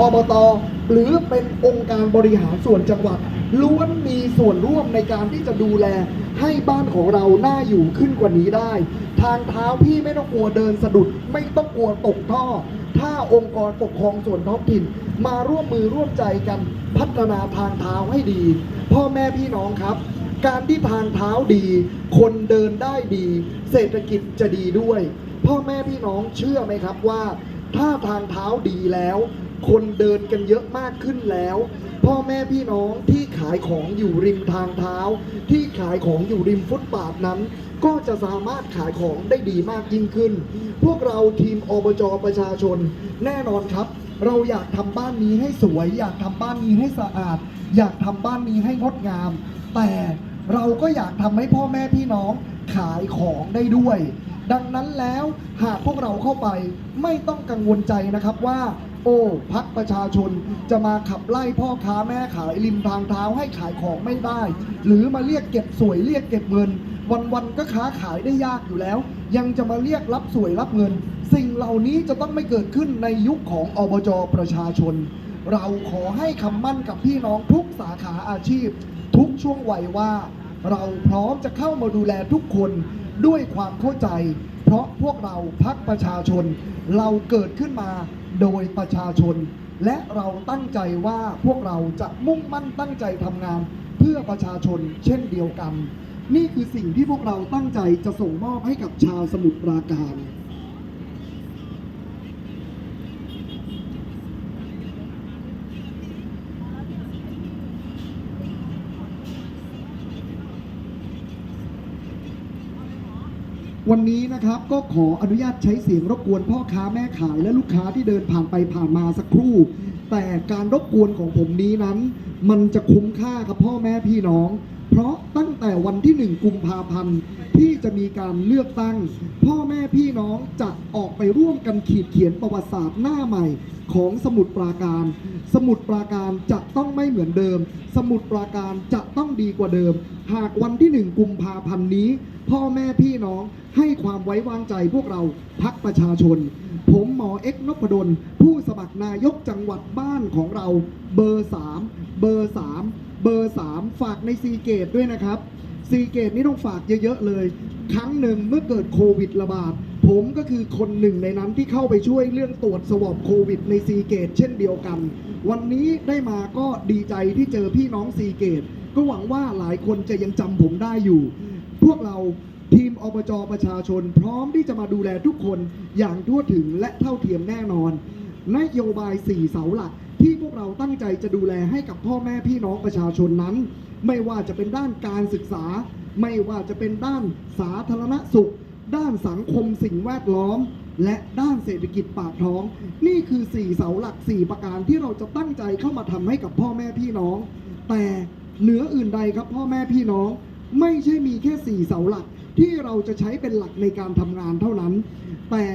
อบตหรือเป็นองค์การบริหารส่วนจังหวัดล้วนมีส่วนร่วมในการที่จะดูแลให้บ้านของเราน่าอยู่ขึ้นกว่านี้ได้ ทางเท้าพี่ไม่ต้องกลัวเดินสะดุด ไม่ต้องกลัวตกท่อ ถ้าองค์กรปกครองส่วนท้องถิ่น มาร่วมมือร่วมใจกันพัฒนาทางเท้าให้ดี พ่อแม่พี่น้องครับ การที่ทางเท้าดี คนเดินได้ดี เศรษฐกิจจะดีด้วย พ่อแม่พี่น้องเชื่อไหมครับว่า ถ้าทางเท้าดีแล้ว คนเดินกันเยอะมากขึ้นแล้ว พ่อแม่พี่น้องที่ขายของอยู่ริมทางเท้า ที่ขายของอยู่ริมฟุตบาทนั้น ก็จะสามารถขายของได้ดีมากยิ่งขึ้น พวกเราทีมอบจประชาชน แน่นอนครับ เราอยากทำบ้านนี้ให้สวย อยากทำบ้านนี้ให้สะอาด อยากทำบ้านนี้ให้งดงาม แต่เราก็อยากทำให้พ่อแม่พี่น้องขายของได้ด้วย ดังนั้นแล้วหากพวกเราเข้าไปไม่ต้องกังวลใจนะครับว่า โอ้พักประชาชนจะมาขับไล่พ่อค้าแม่ขายริมทางเท้าให้ขายของไม่ได้ หรือมาเรียกเก็บสวยเรียกเก็บเงิน วันๆก็ค้าขายได้ยากอยู่แล้ว ยังจะมาเรียกรับสวยรับเงิน สิ่งเหล่านี้จะต้องไม่เกิดขึ้นในยุคของอบจประชาชน เราขอให้คำมั่นกับพี่น้องทุกสาขาอาชีพ ทุกช่วงวัยว่า เราพร้อมจะเข้ามาดูแลทุกคนด้วยความเข้าใจ เพราะพวกเราพักประชาชน เราเกิดขึ้นมา โดยประชาชน และเราตั้งใจว่าพวกเราจะมุ่งมั่นตั้งใจทำงาน เพื่อประชาชนเช่นเดียวกัน นี่คือสิ่งที่พวกเราตั้งใจจะส่งมอบให้กับชาวสมุทรปราการ วันนี้นะครับก็ขออนุญาตใช้เสียงรบกวนพ่อค้าแม่ขายและลูกค้าที่เดินผ่านไปผ่านมาสักครู่ แต่การรบกวนของผมนี้นั้น มันจะคุ้มค่าครับพ่อแม่พี่น้อง เพราะตั้งแต่วันที่หนึ่งกุมภาพันธ์ที่จะมีการเลือกตั้ง พ่อแม่พี่น้องจะออกไปร่วมกันขีดเขียนประวัติศาสตร์หน้าใหม่ของสมุทรปราการ สมุทรปราการจะต้องไม่เหมือนเดิม สมุทรปราการจะต้องดีกว่าเดิม หากวันที่หนึ่งกุมภาพันธ์นี้ พ่อแม่พี่น้องให้ความไว้วางใจพวกเราพักประชาชน ผมหมอเอ็กนพดลผู้สมัครนายกจังหวัดบ้านของเรา เบอร์ 3 เบอร์ 3 เบอร์ 3 ฝากในซีเกตด้วยนะครับซีเกตนี่ต้องฝากเยอะ ๆ เลย ครั้งหนึ่งเมื่อเกิดโควิดระบาด ผมก็คือคนหนึ่งในนั้นที่เข้าไปช่วยเรื่องตรวจสวอปโควิดในซีเกตเช่นเดียวกัน วันนี้ได้มาก็ดีใจที่เจอพี่น้องซีเกต ก็หวังว่าหลายคนจะยังจำผมได้อยู่ พวกเราทีมอบจประชาชน พร้อมที่จะมาดูแลทุกคนอย่างทั่วถึงและเท่าเทียมแน่นอน นโยบาย 4 เสาหลัก ที่พวกเราตั้งใจจะดูแลให้กับพ่อแม่พี่น้องประชาชนนั้น ไม่ว่าจะเป็นด้านการศึกษา ไม่ว่าจะเป็นด้านสาธารณสุข ด้านสังคมสิ่งแวดล้อม และด้านเศรษฐกิจปากท้อง นี่คือ4เสาหลัก4ประการที่เราจะตั้งใจเข้ามาทำให้กับพ่อแม่พี่น้อง แต่เหนืออื่นใดครับพ่อแม่พี่น้อง ไม่ใช่มีแค่4เสาหลักที่เราจะใช้เป็นหลักในการทำงานเท่านั้น แต่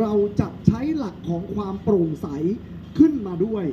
เราจะใช้หลักของความโปร่งใส ขึ้นมาด้วย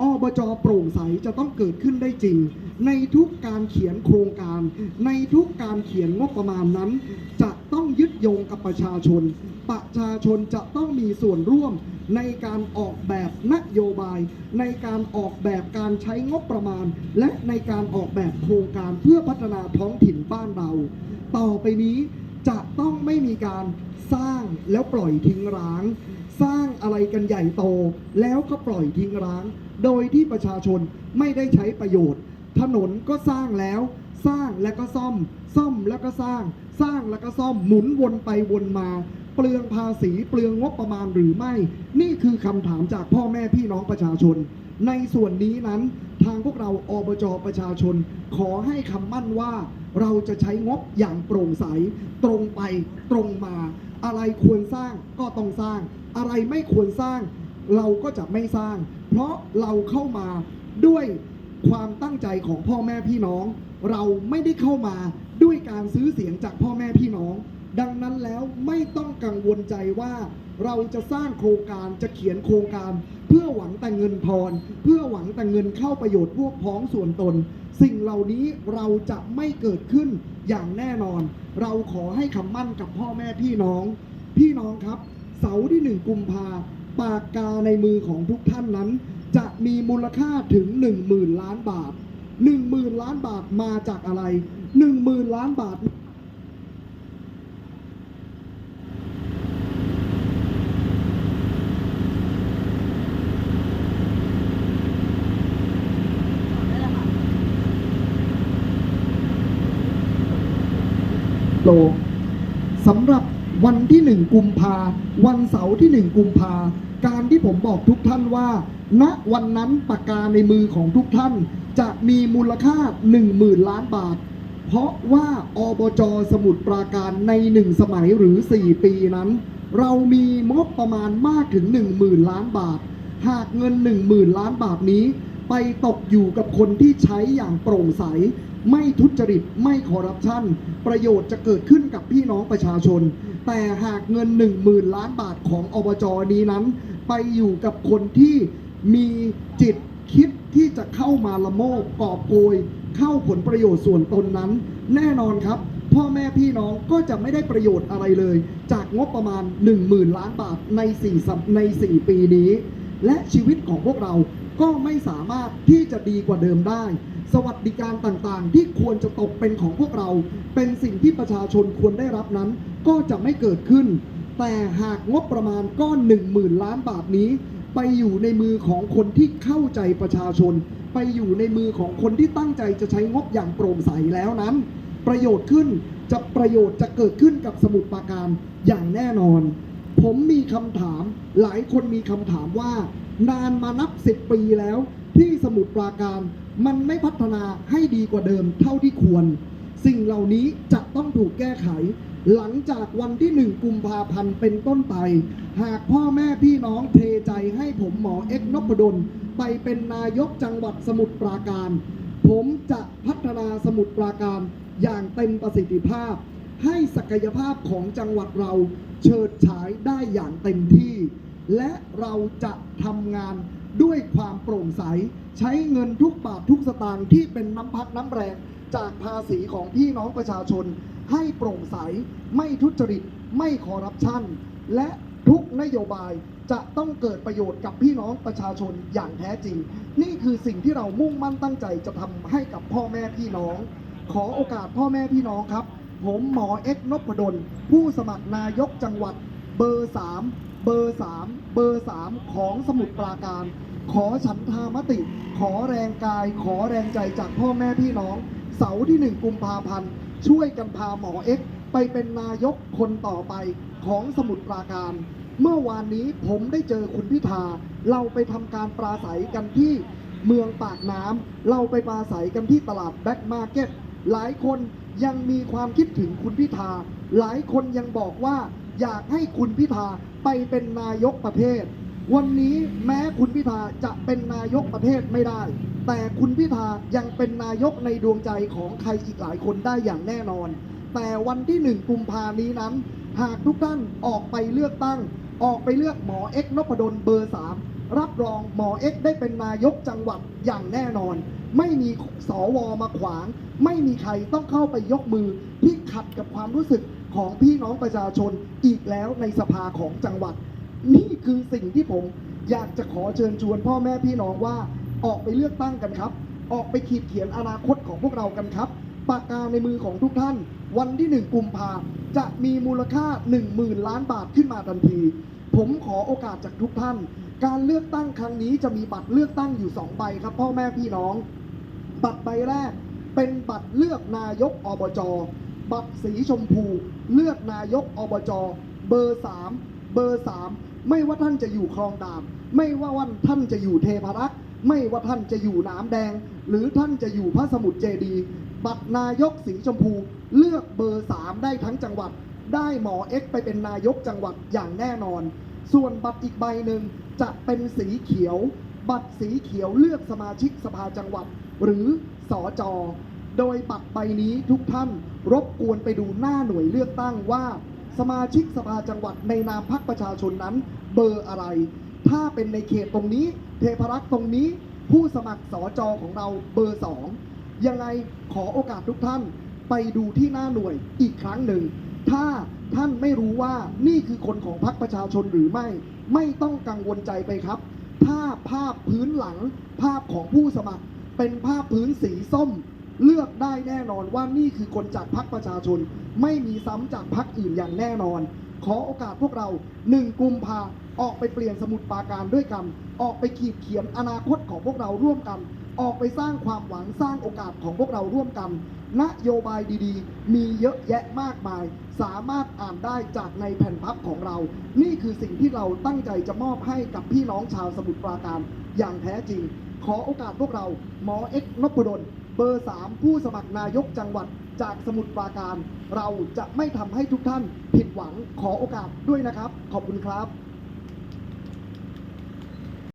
อบจโปร่งใสจะต้องเกิดขึ้นได้จริง ในทุกการเขียนโครงการ ในทุกการเขียนงบประมาณนั้น จะต้องยึดโยงกับประชาชน ประชาชนจะต้องมีส่วนร่วมในการออกแบบนโยบาย ในการออกแบบการใช้งบประมาณ และในการออกแบบโครงการเพื่อพัฒนาท้องถิ่นบ้านเรา ต่อไปนี้จะต้องไม่มีการสร้างแล้วปล่อยทิ้งร้าง สร้างอะไรกันใหญ่โต แล้วก็ปล่อยทิ้งร้าง โดยที่ประชาชนไม่ได้ใช้ประโยชน์ ถนนก็สร้างแล้ว สร้างแล้วก็ซ่อม ซ่อมแล้วก็สร้าง สร้างแล้วก็ซ่อมหมุนวนไปวนมา เปลืองภาษีเปลืองงบประมาณหรือไม่ นี่คือคำถามจากพ่อแม่พี่น้องประชาชน ในส่วนนี้นั้นทางพวกเราอบจประชาชน ขอให้คำมั่นว่า เราจะใช้งบอย่างโปร่งใส ตรงไปตรงมา อะไรควรสร้างก็ต้องสร้าง อะไรไม่ควรสร้าง เราก็จะไม่สร้าง เพราะเราเข้ามาด้วยความตั้งใจของพ่อแม่พี่น้อง เราไม่ได้เข้ามาด้วยการซื้อเสียงจากพ่อแม่พี่น้อง ดังนั้นแล้วไม่ต้องกังวลใจว่า เราจะสร้างโครงการจะเขียนโครงการ เพื่อหวังแต่เงินทอนเพื่อหวังแต่เงินเข้าประโยชน์พวกพ้องส่วนตน สิ่งเหล่านี้เราจะไม่เกิดขึ้นอย่างแน่นอน เราขอให้คำมั่นกับพ่อแม่พี่น้อง พี่น้องครับ เสาร์ที่หนึ่งกุมภาปากกาในมือของทุกท่านนั้น จะมีมูลค่าถึง 1 0,000 ล้านบาท 1 0,000 ล้านบาทมาจากอะไร 1 0,000 ล้านบาทโลสำหรับ วันที่หนึ่งกุมภาวันเสาร์ที่หนึ่งกุมภาการที่ผมบอกทุกท่านว่า ณวันนั้นปากกาในมือของทุกท่าน จะมีมูลค่า 1 0,000 ล้านบาท เพราะว่าอบจสมุทรปราการในหนึ่งสมัยหรือ 4 ปีนั้น เรามีงบประมาณมากถึง 10,000 ล้านบาท หากเงิน 10,000 ล้านบาทนี้ ไปตกอยู่กับคนที่ใช้อย่างโปร่งใส ไม่ทุจริตไม่คอร์รัปชันประโยชน์จะเกิดขึ้นกับพี่น้องประชาชน แต่หากเงิน 1 0,000 ล้านบาทของอบจนี้นั้น ไปอยู่กับคนที่มีจิตคิดที่จะเข้ามาละโมบกอบโกย เข้าผลประโยชน์ส่วนตนนั้น แน่นอนครับ พ่อแม่พี่น้องก็จะไม่ได้ประโยชน์อะไรเลย จากงบประมาณ 10,000 ล้านบาทใน4สัปใน 4 ปีนี้ และชีวิตของพวกเรา ก็ไม่สามารถที่จะดีกว่าเดิมได้ สวัสดิการต่างๆ ที่ควรจะตกเป็นของพวกเรา เป็นสิ่งที่ประชาชนควรได้รับนั้น ก็จะไม่เกิดขึ้น แต่หากงบประมาณก้อน1 0,000ล้านบาทนี้ ไปอยู่ในมือของคนที่เข้าใจประชาชน ไปอยู่ในมือของคนที่ตั้งใจจะใช้งบอย่างโปร่งใสแล้วนั้น ประโยชน์ขึ้นจะประโยชน์จะเกิดขึ้นกับสมุทรปราการอย่างแน่นอน ผมมีคำถามหลายคนมีคำถามว่า นานมานับสิบปีแล้ว ที่สมุทรปราการมันไม่พัฒนาให้ดีกว่าเดิมเท่าที่ควร สิ่งเหล่านี้จะต้องถูกแก้ไข หลังจากวันที่หนึ่งกุมภาพันธ์เป็นต้นไป หากพ่อแม่พี่น้องเทใจให้ผมหมอเอกนพดลไปเป็นนายกจังหวัดสมุทรปราการ ผมจะพัฒนาสมุทรปราการอย่างเต็มประสิทธิภาพ ให้ศักยภาพของจังหวัดเราเฉิดฉายได้อย่างเต็มที่ และเราจะทำงานด้วยความโปร่งใส ใช้เงินทุกบาททุกสตางค์ที่เป็นน้ำพักน้ำแรงจากภาษีของพี่น้องประชาชน ให้โปร่งใส ไม่ทุจริต ไม่คอร์รัปชัน และทุกนโยบายจะต้องเกิดประโยชน์กับพี่น้องประชาชนอย่างแท้จริง นี่คือสิ่งที่เรามุ่งมั่นตั้งใจจะทำให้กับพ่อแม่พี่น้อง ขอโอกาสพ่อแม่พี่น้องครับ ผมหมอเอ็กนพดล ผู้สมัครนายกจังหวัดเบอร์ 3 เบอร์3เบอร์3ของสมุทรปราการ ขอฉันทามติ ขอแรงกาย ขอแรงใจจากพ่อแม่พี่น้อง เสาร์ที่1กุมภาพันธ์ช่วยกันพาหมอเอ็กไปเป็นนายกคนต่อไปของสมุทรปราการ เมื่อวานนี้ผมได้เจอคุณพิธา เราไปทำการปราศัยกันที่เมืองปากน้ำเราไปปราศัยกันที่ตลาดแบ็กมาร์เก็ตหลายคนยังมีความคิดถึงคุณพิธา หลายคนยังบอกว่าอยากให้คุณพิธา ไปเป็นนายกประเทศ วันนี้แม้คุณพิธาจะเป็นนายกประเทศไม่ได้ แต่คุณพิธายังเป็นนายกในดวงใจของใครอีกหลายคนได้อย่างแน่นอน แต่วันที่หนึ่งกุมภานี้นั้น หากทุกท่านออกไปเลือกตั้ง ออกไปเลือกหมอเอ็กนพดลเบอร์สามรับรองหมอเอ็กได้เป็นนายกจังหวัดอย่างแน่นอน ไม่มีสวมาขวาง ไม่มีใครต้องเข้าไปยกมือที่ขัดกับความรู้สึก ของพี่น้องประชาชนอีกแล้วในสภาของจังหวัด นี่คือสิ่งที่ผมอยากจะขอเชิญชวนพ่อแม่พี่น้องว่าออกไปเลือกตั้งกันครับ ออกไปขีดเขียนอนาคตของพวกเรากันครับปากกาในมือของทุกท่าน วันที่หนึ่งกุมภาจะมีมูลค่า 1 0,000 ล้านบาทขึ้นมาทันที ผมขอโอกาสจากทุกท่าน การเลือกตั้งครั้งนี้จะมีบัตรเลือกตั้งอยู่ 2 ใบครับ พ่อแม่พี่น้อง บัตรใบแรกเป็นบัตรเลือกนายกอบจ บัตรสีชมพู เลือกนายกอบจเบอร์3เบอร์3ไม่ว่าท่านจะอยู่คลองดานไม่ว่าวันท่านจะอยู่เทพารักษ์ไม่ว่าท่านจะอยู่หน้ำแดง หรือท่านจะอยู่พระสมุทรเจดีบัตรนายกสีชมพู เลือกเบอร์3ได้ทั้งจังหวัด ได้หมอเอ็กไปเป็นนายกจังหวัดอย่างแน่นอน ส่วนบัตรอีกใบหนึ่งจะเป็นสีเขียว บัตรสีเขียวเลือกสมาชิกสภาจังหวัด หรือสอจอโดยบัตรใบนี้ทุกท่าน รบกวนไปดูหน้าหน่วยเลือกตั้งว่า สมาชิกสภาจังหวัดในนามพรรคประชาชนนั้น เบอร์อะไร ถ้าเป็นในเขตตรงนี้ เทพรักษ์ตรงนี้ ผู้สมัครสอจอของเราเบอร์สองยังไงขอโอกาสทุกท่านไปดูที่หน้าหน่วยอีกครั้งหนึ่ง ถ้าท่านไม่รู้ว่านี่คือคนของพรรคประชาชนหรือไม่ ไม่ต้องกังวลใจไปครับ ถ้าภาพพื้นหลัง ภาพของผู้สมัคร เป็นภาพพื้นสีส้ม เลือกได้แน่นอนว่านี่คือคนจากพรรคประชาชน ไม่มีซ้ำจากพรรคอื่นอย่างแน่นอน ขอโอกาสพวกเราหนึ่งกุมภาออกไปเปลี่ยนสมุดปาการด้วยกัน ออกไปขีดเขียนอนาคตของพวกเราร่วมกัน ออกไปสร้างความหวังสร้างโอกาสของพวกเราร่วมกัน นโยบายดีๆ มีเยอะแยะมากมาย สามารถอ่านได้จากในแผ่นพับของเรา นี่คือสิ่งที่เราตั้งใจจะมอบให้กับพี่น้องชาวสมุทรปราการอย่างแท้จริง ขอโอกาสพวกเราหมอเอ็กนพดล เบอร์ 3 ผู้สมัครนายกจังหวัดจากสมุทรปราการ เราจะไม่ทำให้ทุกท่านผิดหวังขอโอกาสด้วยนะครับ ขอบคุณครับ